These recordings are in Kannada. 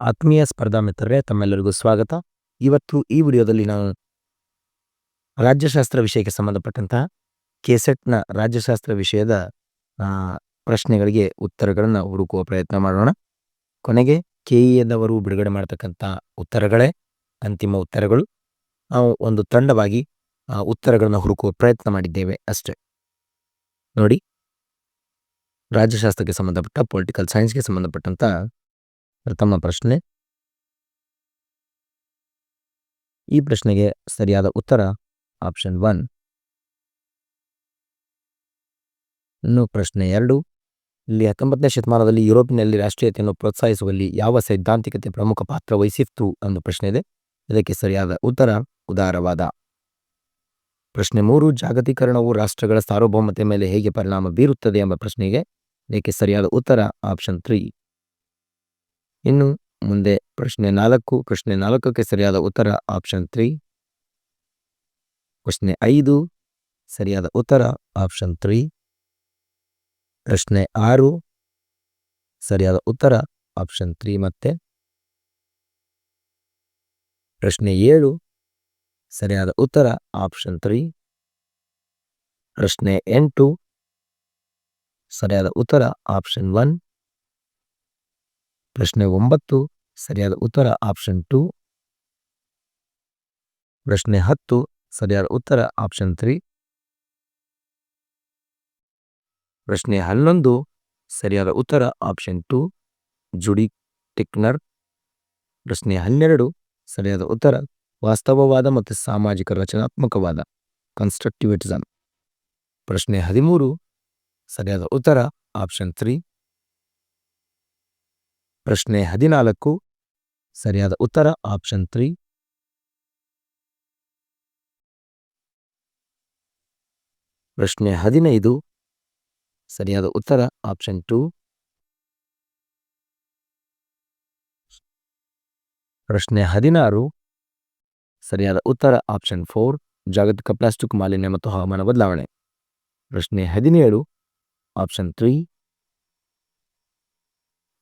ಆತ್ಮೀಯ ಸ್ಪರ್ಧಾ ಮಿತ್ರರೇ, ತಮ್ಮೆಲ್ಲರಿಗೂ ಸ್ವಾಗತ. ಇವತ್ತು ಈ ವಿಡಿಯೋದಲ್ಲಿ ನಾನು ರಾಜ್ಯಶಾಸ್ತ್ರ ವಿಷಯಕ್ಕೆ ಸಂಬಂಧಪಟ್ಟಂತಹ ಕೆಸೆಟ್ನ ರಾಜ್ಯಶಾಸ್ತ್ರ ವಿಷಯದ ಪ್ರಶ್ನೆಗಳಿಗೆ ಉತ್ತರಗಳನ್ನು ಹುಡುಕುವ ಪ್ರಯತ್ನ ಮಾಡೋಣ. ಕೊನೆಗೆ ಕೆ ಎದವರು ಬಿಡುಗಡೆ ಮಾಡತಕ್ಕಂಥ ಉತ್ತರಗಳೇ, ಅಂತಿಮ ಉತ್ತರಗಳು. ನಾವು ಒಂದು ತಂಡವಾಗಿ ಉತ್ತರಗಳನ್ನು ಹುಡುಕುವ ಪ್ರಯತ್ನ ಮಾಡಿದ್ದೇವೆ ಅಷ್ಟೇ. ನೋಡಿ. ರಾಜ್ಯಶಾಸ್ತ್ರಕ್ಕೆ ಸಂಬಂಧಪಟ್ಟ, ಪೊಲಿಟಿಕಲ್ ಸೈನ್ಸ್ಗೆ ಸಂಬಂಧಪಟ್ಟಂತ ಪ್ರಥಮ ಪ್ರಶ್ನೆ. ಈ ಪ್ರಶ್ನೆಗೆ ಸರಿಯಾದ ಉತ್ತರ ಆಪ್ಷನ್ ಒನ್. ಇನ್ನು ಪ್ರಶ್ನೆ ಎರಡು. ಇಲ್ಲಿ ಹತ್ತೊಂಬತ್ತನೇ ಶತಮಾನದಲ್ಲಿ ಯುರೋಪಿನಲ್ಲಿ ರಾಷ್ಟ್ರೀಯತೆಯನ್ನು ಪ್ರೋತ್ಸಾಹಿಸುವಲ್ಲಿ ಯಾವ ಸೈದ್ಧಾಂತಿಕತೆ ಪ್ರಮುಖ ಪಾತ್ರ ವಹಿಸಿತ್ತು ಅನ್ನೋ ಪ್ರಶ್ನೆ ಇದೆ. ಇದಕ್ಕೆ ಸರಿಯಾದ ಉತ್ತರ ಉದಾರವಾದ. ಪ್ರಶ್ನೆ ಮೂರು, ಜಾಗತೀಕರಣವು ರಾಷ್ಟ್ರಗಳ ಸಾರ್ವಭೌಮತೆ ಮೇಲೆ ಹೇಗೆ ಪರಿಣಾಮ ಬೀರುತ್ತದೆ ಎಂಬ ಪ್ರಶ್ನೆಗೆ ಇದಕ್ಕೆ ಸರಿಯಾದ ಉತ್ತರ ಆಪ್ಷನ್ ತ್ರೀ. ಇನ್ನು ಮುಂದೆ ಪ್ರಶ್ನೆ ನಾಲ್ಕು, ಪ್ರಶ್ನೆ ನಾಲ್ಕಕ್ಕೆ ಸರಿಯಾದ ಉತ್ತರ ಆಪ್ಷನ್ ತ್ರೀ ಪ್ರಶ್ನೆ ಐದು, ಸರಿಯಾದ ಉತ್ತರ ಆಪ್ಷನ್ ತ್ರೀ ಪ್ರಶ್ನೆ ಆರು, ಸರಿಯಾದ ಉತ್ತರ ಆಪ್ಷನ್ ತ್ರೀ ಮತ್ತೆ. ಪ್ರಶ್ನೆ ಏಳು, ಸರಿಯಾದ ಉತ್ತರ ಆಪ್ಷನ್ ತ್ರೀ ಪ್ರಶ್ನೆ ಎಂಟು, ಸರಿಯಾದ ಉತ್ತರ ಆಪ್ಷನ್ ಒನ್ ಪ್ರಶ್ನೆ ಒಂಬತ್ತು, ಸರಿಯಾದ ಉತ್ತರ ಆಪ್ಷನ್ ಟು. ಪ್ರಶ್ನೆ ಹತ್ತು, ಸರಿಯಾದ ಉತ್ತರ ಆಪ್ಷನ್ ತ್ರೀ. ಪ್ರಶ್ನೆ ಹನ್ನೊಂದು, ಸರಿಯಾದ ಉತ್ತರ ಆಪ್ಷನ್ ಟು. ಜುಡಿ ಟಿಕ್ನರ್. ಪ್ರಶ್ನೆ ಹನ್ನೆರಡು, ಸರಿಯಾದ ಉತ್ತರ ವಾಸ್ತವವಾದ ಮತ್ತು ಸಾಮಾಜಿಕ ರಚನಾತ್ಮಕವಾದ ಕನ್ಸ್ಟ್ರಕ್ಟಿವಿಟಿಸಮ್ ಪ್ರಶ್ನೆ ಹದಿಮೂರು, ಸರಿಯಾದ ಉತ್ತರ ಆಪ್ಷನ್ ತ್ರೀ. ಪ್ರಶ್ನೆ ಹದಿನಾಲ್ಕು. ಸರಿಯಾದ ಉತ್ತರ ಆಪ್ಷನ್ ತ್ರೀ ಪ್ರಶ್ನೆ ಹದಿನೈದು. ಸರಿಯಾದ ಉತ್ತರ ಆಪ್ಷನ್ ಟು ಪ್ರಶ್ನೆ ಹದಿನಾರು. ಸರಿಯಾದ ಉತ್ತರ ಆಪ್ಷನ್ ಫೋರ್ ಜಾಗತಿಕ ಪ್ಲಾಸ್ಟಿಕ್ ಮಾಲಿನ್ಯ ಮತ್ತು ಹವಾಮಾನ ಬದಲಾವಣೆ. ಪ್ರಶ್ನೆ ಹದಿನೇಳು. ಆಪ್ಷನ್ ತ್ರೀ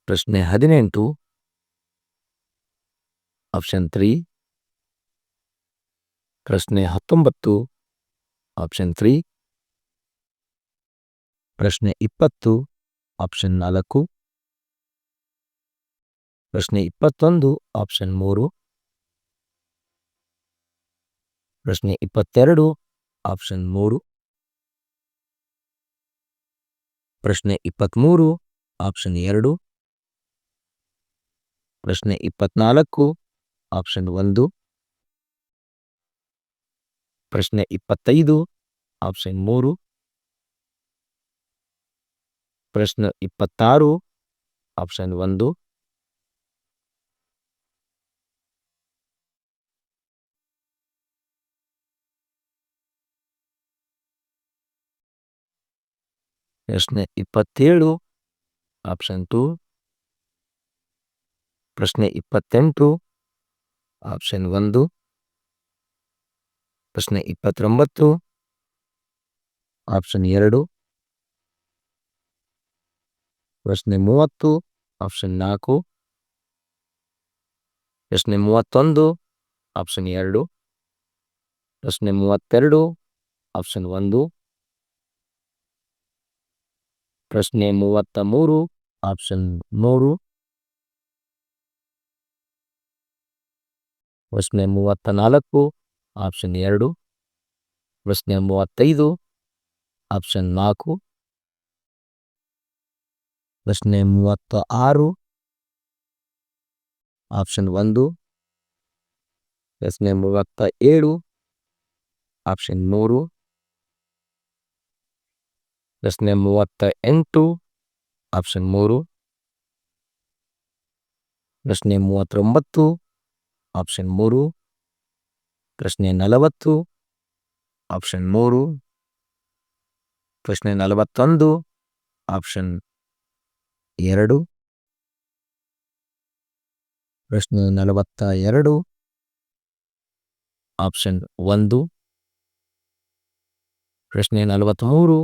ಪ್ರಶ್ನೆ ಹದಿನೆಂಟು. Option three. ಪ್ರಶ್ನೆ ಹತ್ತೊಂಬತ್ತು. Option three. ಪ್ರಶ್ನೆ ಇಪ್ಪತ್ತು. ಆಪ್ಷನ್ ನಾಲ್ಕು. ಪ್ರಶ್ನೆ ಇಪ್ಪತ್ತೊಂದು. ಆಪ್ಷನ್ ಮೂರು. ಪ್ರಶ್ನೆ ಇಪ್ಪತ್ತೆರಡು. ಆಪ್ಷನ್ ಮೂರು. ಪ್ರಶ್ನೆ ಇಪ್ಪತ್ತ್ಮೂರು ಆಪ್ಷನ್ ಎರಡು. ಪ್ರಶ್ನೆ ಇಪ್ಪತ್ನಾಲ್ಕು ಆಪ್ಷನ್ ಒಂದು ಪ್ರಶ್ನೆ ಇಪ್ಪತ್ತೈದು ಆಪ್ಷನ್ ಮೂರು ಪ್ರಶ್ನೆ ಇಪ್ಪತ್ತಾರು ಆಪ್ಷನ್ ಒಂದು ಪ್ರಶ್ನೆ ಇಪ್ಪತ್ತೇಳು ಆಪ್ಷನ್ ಟು ಪ್ರಶ್ನೆ ಇಪ್ಪತ್ತೆಂಟು, ಆಪ್ಷನ್ ಒಂದು. ಪ್ರಶ್ನೆ ಇಪ್ಪತ್ತೊಂಬತ್ತು, ಆಪ್ಷನ್ ಎರಡು. ಪ್ರಶ್ನೆ ಮೂವತ್ತು, ಆಪ್ಷನ್ ನಾಲ್ಕು. ಪ್ರಶ್ನೆ ಮೂವತ್ತೊಂದು, ಆಪ್ಷನ್ ಎರಡು. ಪ್ರಶ್ನೆ ಮೂವತ್ತೆರಡು, ಆಪ್ಷನ್ ಒಂದು. ಪ್ರಶ್ನೆ ಮೂವತ್ತ ಮೂರು, ಆಪ್ಷನ್ ಮೂರು. ಪ್ರಶ್ನೆ ಮೂವತ್ತ ನಾಲ್ಕು ಆಪ್ಷನ್ ಎರಡು. ಪ್ರಶ್ನೆ ಮೂವತ್ತೈದು ಆಪ್ಷನ್ ನಾಲ್ಕು. ಪ್ರಶ್ನೆ ಮೂವತ್ತ ಆರು ಆಪ್ಷನ್ ಒಂದು. ಪ್ರಶ್ನೆ ಮೂವತ್ತ ಏಳು ಆಪ್ಷನ್ ಮೂರು. ಪ್ರಶ್ನೆ ಮೂವತ್ತ ಎಂಟು ಆಪ್ಷನ್ ಮೂರು. ಪ್ರಶ್ನೆ ಮೂವತ್ತೊಂಬತ್ತು ಆಪ್ಷನ್ ಮೂರು. ಪ್ರಶ್ನೆ ನಲವತ್ತು. ಆಪ್ಷನ್ ಮೂರು. ಪ್ರಶ್ನೆ ನಲವತ್ತೊಂದು. ಆಪ್ಷನ್ ಎರಡು. ಪ್ರಶ್ನೆ ನಲವತ್ತ ಎರಡು. ಆಪ್ಷನ್ ಒಂದು. ಪ್ರಶ್ನೆ ನಲವತ್ತ್ಮೂರು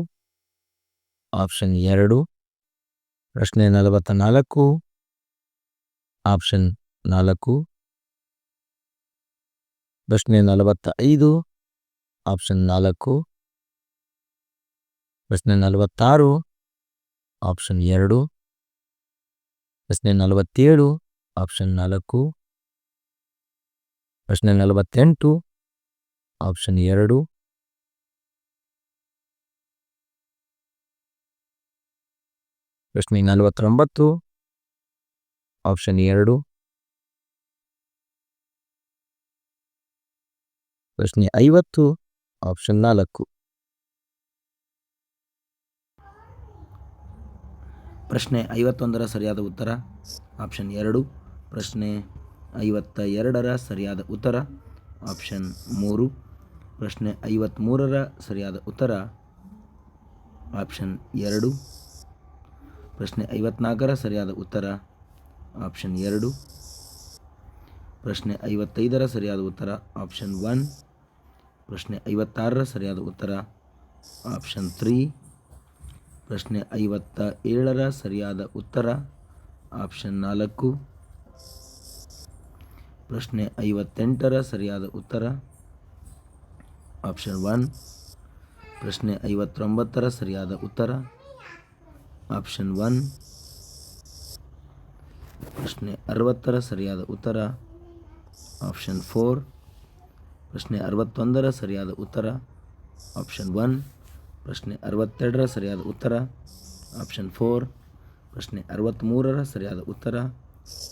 ಆಪ್ಷನ್ ಎರಡು. ಪ್ರಶ್ನೆ ನಲವತ್ತ ನಾಲ್ಕು ಆಪ್ಷನ್ ನಾಲ್ಕು. ಪ್ರಶ್ನೆ ನಲವತ್ತ ಐದು ಆಪ್ಷನ್ ನಾಲ್ಕು. ಪ್ರಶ್ನೆ ನಲವತ್ತಾರು, ಆಪ್ಷನ್ ಎರಡು. ಪ್ರಶ್ನೆ ನಲವತ್ತೇಳು, ಆಪ್ಷನ್ ನಾಲ್ಕು. ಪ್ರಶ್ನೆ ನಲವತ್ತೆಂಟು, ಆಪ್ಷನ್ ಎರಡು. ಪ್ರಶ್ನೆ ನಲವತ್ತೊಂಬತ್ತು, ಆಪ್ಷನ್ ಎರಡು. ಪ್ರಶ್ನೆ ಐವತ್ತು, ಆಪ್ಷನ್ ನಾಲ್ಕು. ಪ್ರಶ್ನೆ ಐವತ್ತೊಂದರ ಸರಿಯಾದ ಉತ್ತರ, ಆಪ್ಷನ್ ಎರಡು. ಪ್ರಶ್ನೆ ಐವತ್ತ ಎರಡರ ಸರಿಯಾದ ಉತ್ತರ, ಆಪ್ಷನ್ ಮೂರು. ಪ್ರಶ್ನೆ ಐವತ್ತ್ಮೂರರ ಸರಿಯಾದ ಉತ್ತರ, ಆಪ್ಷನ್ ಎರಡು. ಪ್ರಶ್ನೆ ಐವತ್ನಾಲ್ಕರ ಸರಿಯಾದ ಉತ್ತರ, ಆಪ್ಷನ್ ಎರಡು. ಪ್ರಶ್ನೆ ಐವತ್ತೈದರ ಸರಿಯಾದ ಉತ್ತರ, ಆಪ್ಷನ್ ಒನ್. ಪ್ರಶ್ನೆ ಐವತ್ತಾರರ ಸರಿಯಾದ ಉತ್ತರ ಆಪ್ಷನ್ ತ್ರೀ ಪ್ರಶ್ನೆ ಐವತ್ತ ಏಳರ ಸರಿಯಾದ ಉತ್ತರ ಆಪ್ಷನ್ ನಾಲ್ಕು. ಪ್ರಶ್ನೆ ಐವತ್ತೆಂಟರ ಸರಿಯಾದ ಉತ್ತರ ಆಪ್ಷನ್ ಒನ್ ಪ್ರಶ್ನೆ ಐವತ್ತೊಂಬತ್ತರ ಸರಿಯಾದ ಉತ್ತರ ಆಪ್ಷನ್ ಒನ್ ಪ್ರಶ್ನೆ ಅರವತ್ತರ ಸರಿಯಾದ ಉತ್ತರ ಆಪ್ಷನ್ ಫೋರ್ ಪ್ರಶ್ನೆ ಅರವತ್ತೊಂದರ ಸರಿಯಾದ ಉತ್ತರ ಆಪ್ಷನ್ ಒನ್ ಪ್ರಶ್ನೆ ಅರವತ್ತೆರಡರ ಸರಿಯಾದ ಉತ್ತರ ಆಪ್ಷನ್ ಫೋರ್ ಪ್ರಶ್ನೆ ಅರವತ್ತ್ಮೂರರ ಸರಿಯಾದ ಉತ್ತರ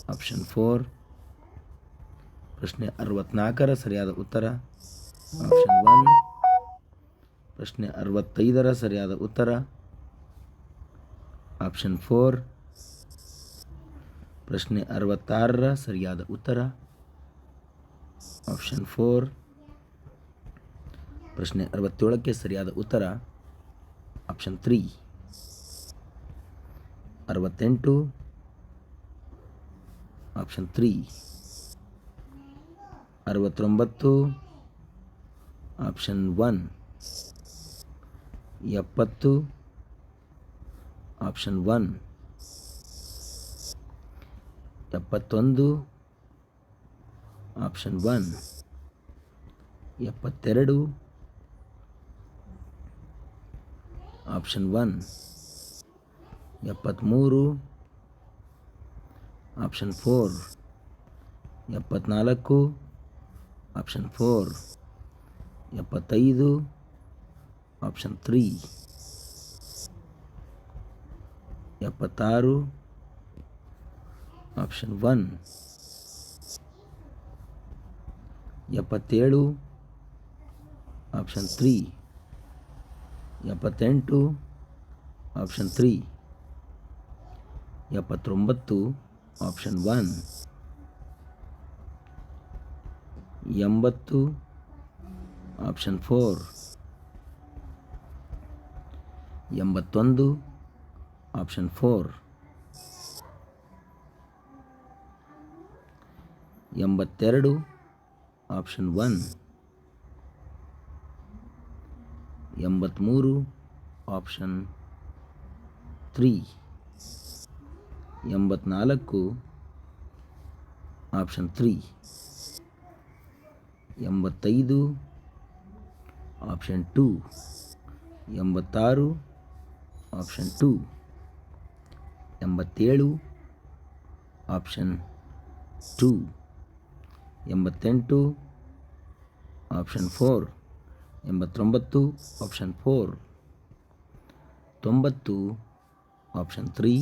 ಆಪ್ಷನ್ ಫೋರ್ ಪ್ರಶ್ನೆ ಅರವತ್ತ್ನಾಲ್ಕರ ಸರಿಯಾದ ಉತ್ತರ ಆಪ್ಷನ್ ಒನ್ ಪ್ರಶ್ನೆ ಅರವತ್ತೈದರ ಸರಿಯಾದ ಉತ್ತರ ಆಪ್ಷನ್ ಫೋರ್ ಪ್ರಶ್ನೆ ಅರವತ್ತಾರರ ಸರಿಯಾದ ಉತ್ತರ ಆಪ್ಷನ್ ಫೋರ್ ಪ್ರಶ್ನೆ ಅರವತ್ತೇಳಕ್ಕೆ ಸರಿಯಾದ ಉತ್ತರ ಆಪ್ಷನ್ ತ್ರೀ ಅರವತ್ತೆಂಟು. ಆಪ್ಷನ್ ತ್ರೀ ಅರವತ್ತೊಂಬತ್ತು. ಆಪ್ಷನ್ ಒನ್ ಎಪ್ಪತ್ತು. ಆಪ್ಷನ್ ಒನ್ ಎಪ್ಪತ್ತೊಂದು. ಆಪ್ಷನ್ ಒನ್ ಎಪ್ಪತ್ತೆರಡು. ಆಪ್ಷನ್ ಒನ್ ಎಪ್ಪತ್ತ್ಮೂರು ಆಪ್ಷನ್ ಫೋರ್ ಎಪ್ಪತ್ನಾಲ್ಕು ಆಪ್ಷನ್ ಫೋರ್ ಎಪ್ಪತ್ತೈದು ಆಪ್ಷನ್ ತ್ರೀ ಎಪ್ಪತ್ತಾರು ಆಪ್ಷನ್ ಒನ್ ಎಪ್ಪತ್ತೇಳು ಆಪ್ಷನ್ ತ್ರೀ ಎಪ್ಪತ್ತೆಂಟು ಆಪ್ಷನ್ ತ್ರೀ ಎಪ್ಪತ್ತೊಂಬತ್ತು ಆಪ್ಷನ್ ಒನ್ ಎಂಬತ್ತು ಆಪ್ಷನ್ ಫೋರ್ ಎಂಬತ್ತೊಂದು ಆಪ್ಷನ್ ಫೋರ್ ಎಂಬತ್ತೆರಡು ಆಪ್ಷನ್ ಒನ್ ಎಂಬತ್ತ್ಮೂರು ಆಪ್ಷನ್ ತ್ರೀ ಎಂಬತ್ನಾಲ್ಕು ಆಪ್ಷನ್ ತ್ರೀ ಎಂಬತ್ತೈದು ಆಪ್ಷನ್ ಟೂ ಎಂಬತ್ತಾರು ಆಪ್ಷನ್ ಟೂ ಎಂಬತ್ತೇಳು ಆಪ್ಷನ್ ಟೂ ಎಂಬತ್ತೆಂಟು ಆಪ್ಷನ್ ಫೋರ್ ಎಂಬತ್ತೊಂಬತ್ತು ಆಪ್ಷನ್ ಫೋರ್ ತೊಂಬತ್ತು ಆಪ್ಷನ್ ತ್ರೀ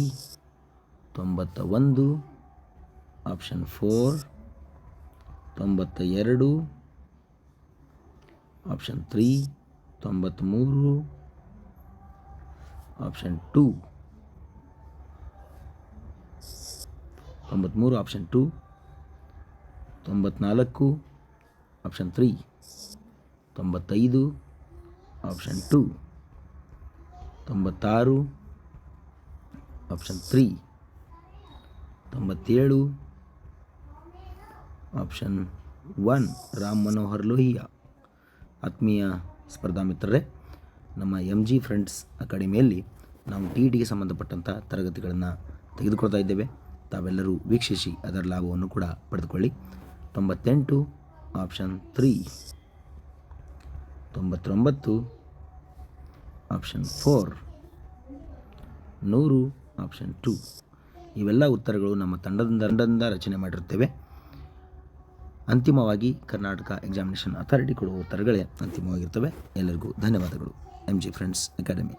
ತೊಂಬತ್ತ ಒಂದು ಆಪ್ಷನ್ ಫೋರ್ ತೊಂಬತ್ತ ಎರಡು ಆಪ್ಷನ್ ತ್ರೀ ತೊಂಬತ್ತ್ಮೂರು ಆಪ್ಷನ್ ಟೂ ತೊಂಬತ್ತ್ಮೂರು ಆಪ್ಷನ್ ಟೂ ತೊಂಬತ್ನಾಲ್ಕು ಆಪ್ಷನ್ ತ್ರೀ ತೊಂಬತ್ತೈದು ಆಪ್ಷನ್ ಟು ತೊಂಬತ್ತಾರು ಆಪ್ಷನ್ ತ್ರೀ ತೊಂಬತ್ತೇಳು ಆಪ್ಷನ್ ಒನ್ ರಾಮ್ ಮನೋಹರ್ ಲೋಹಿಯಾ. ಆತ್ಮೀಯ ಸ್ಪರ್ಧಾ ಮಿತ್ರರೇ, ನಮ್ಮ ಎಂ ಜಿ ಫ್ರೆಂಡ್ಸ್ ಅಕಾಡೆಮಿಯಲ್ಲಿ ನಾವು ಟಿ ಟಿಗೆ ಸಂಬಂಧಪಟ್ಟಂಥ ತರಗತಿಗಳನ್ನು ತೆಗೆದುಕೊಳ್ತಾ ಇದ್ದೇವೆ. ತಾವೆಲ್ಲರೂ ವೀಕ್ಷಿಸಿ ಅದರ ಲಾಭವನ್ನು ಕೂಡ ಪಡೆದುಕೊಳ್ಳಿ. ತೊಂಬತ್ತೆಂಟು ಆಪ್ಷನ್ ತ್ರೀ ತೊಂಬತ್ತೊಂಬತ್ತು. ಆಪ್ಷನ್ ಫೋರ್ ನೂರು ಆಪ್ಷನ್ ಟು ಇವೆಲ್ಲ ಉತ್ತರಗಳು ನಮ್ಮ ತಂಡದಿಂದ ತಂಡದಿಂದ ರಚನೆ ಮಾಡಿರುತ್ತೇವೆ. ಅಂತಿಮವಾಗಿ ಕರ್ನಾಟಕ ಎಕ್ಸಾಮಿನೇಷನ್ ಅಥಾರಿಟಿ ಕೊಡುವ ಉತ್ತರಗಳೇ ಅಂತಿಮವಾಗಿರ್ತವೆ. ಎಲ್ಲರಿಗೂ ಧನ್ಯವಾದಗಳು. M G friends academy